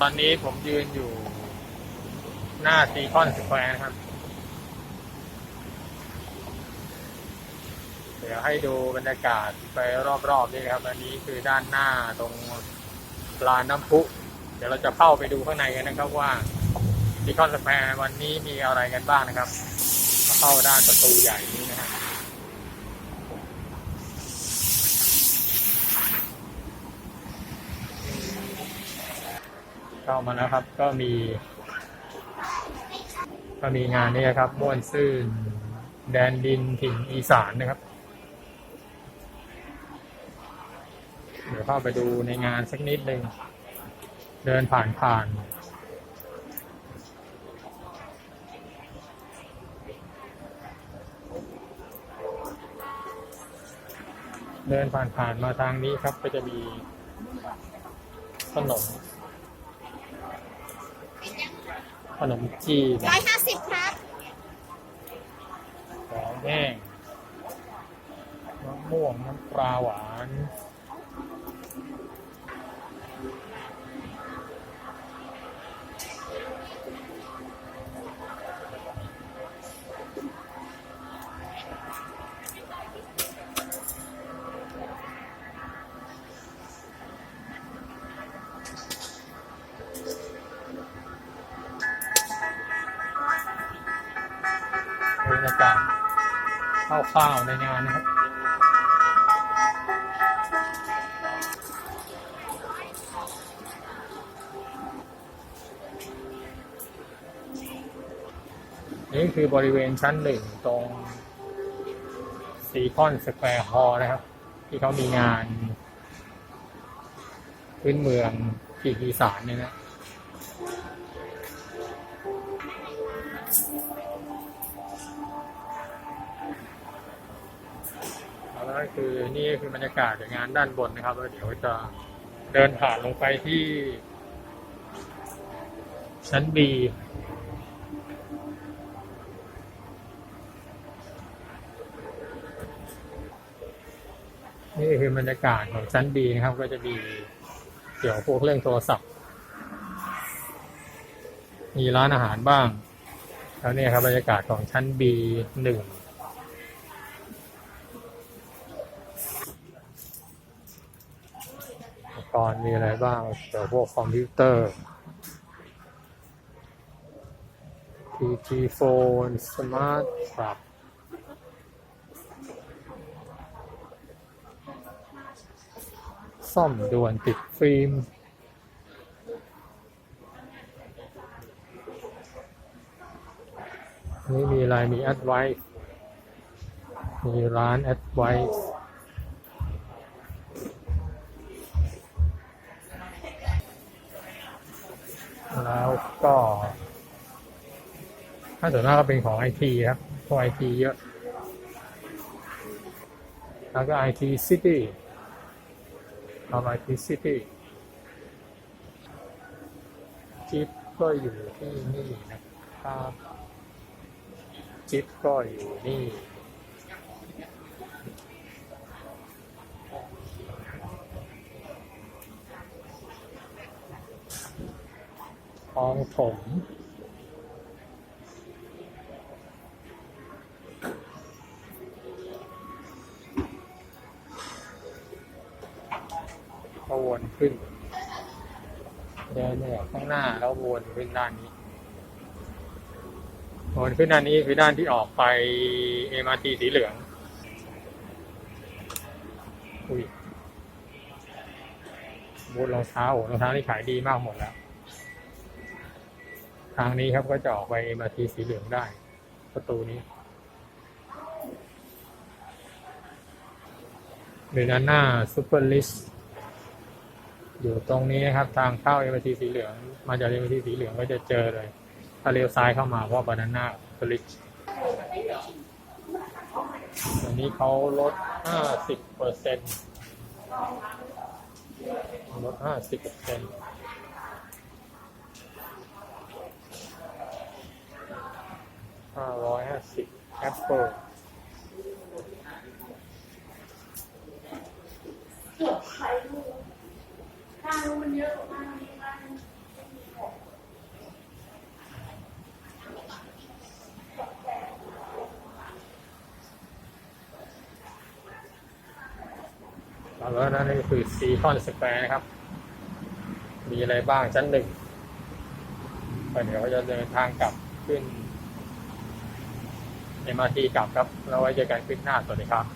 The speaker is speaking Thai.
ตอนนี้ผมยืนอยู่หน้าซีคอนสแควร์นะครับ เดี๋ยวให้ดูบรรยากาศไปรอบๆนี่นะครับ อันนี้คือด้านหน้าตรงลานน้ำพุ เดี๋ยวเราจะเข้าไปดูข้างในกันนะครับว่าซีคอนสแควร์วันนี้มีอะไรกันบ้างนะครับ เข้าด้านประตูใหญ่นี้นะครับ เข้ามาแล้วครับ ก็มี ก็มีงานนี้ครับ ม่วนซื่น แดนดินถิ่นอีสานนะครับ เดี๋ยวเข้าไปดูในงานสักนิดหนึ่ง เดินผ่านผ่านเดินผ่านผ่านมาทางนี้ครับ ก็จะมีขนม ขนมจีนร้อยห้าสิบครับของแห้งมะม่วงน้ำปลาหวานากาศคร่าวๆในงานนะครับนี่คือบริเวณชั้นหนึ่งตรงซีคอนสแควร์ฮอลนะครับ ที่เขามีงาน พื้นเมืองที่ีสานเนี่ยนะ ก็คือนี่คือบรรยากาศจากงานด้านบนนะครับแล้วเดี๋ยวจะเดินผ่านลงไปที่ ชั้น B นี่คือบรรยากาศของชั้น B นะครับ ก็จะมีเกี่ยวพวกเรื่องโทรศัพท์ มีร้านอาหารบ้าง แล้วนี่ครับบรรยากาศของชั้น B หนึ่ง อุป กรณ์มีอะไรบ้างเกี่ยวพวกคอมพิวเตอร์ PC phone smart ครับซ่อมด่วนติดฟิล์มนี่มีอะไรมี advice มีร้าน advice แล้ว ก็ ถ้าส่วนมากก็เป็นของไอทีครับพวกไอทีเยอะ แล้วก็ไอทีซิตี้ทำไอทีซิตี้จิ๊บก็อยู่ที่นี่นะครับจิ๊บก็อยู่นี่ ทองถมก็วนขึ้น เดินเนี่ยข้างหน้าแล้ววนขึ้นด้านนี้ วนขึ้นด้านนี้คือด้านที่ออกไป MRT สีเหลือง อุ้ยบูทรองเท้าโอ้รองเท้านี่ขายดีมากหมดแล้ว ทางนี้ครับก็จะออกไป MRT สีเหลืองได้ ประตูนี้หรือด้นหน้าซูเปอร์ลิสอยู่ตรงนี้นะครับ ทางเข้า MRT สีเหลือง มาจาก MRT สีเหลืองก็จะเจอเลย ถ้าเลี้ยวซ้ายเข้ามาเพราะบานาน่าซูเปอร์ลิสวันนี้เขาลด 50เปอร์เซ็นต์ลด 50เปอร์เซ็นต์ ห้าร้อยห้าสิบแอปเปิลเอาแล้วนะนี่คือซีคอนสแควร์นะครับ มีอะไรบ้างชั้นหนึ่งเดี๋ยวเราจะเดินทางกลับขึ้น MRT กลับครับ แล้วไว้เจอกันคลิปหน้า สวัสดีครับ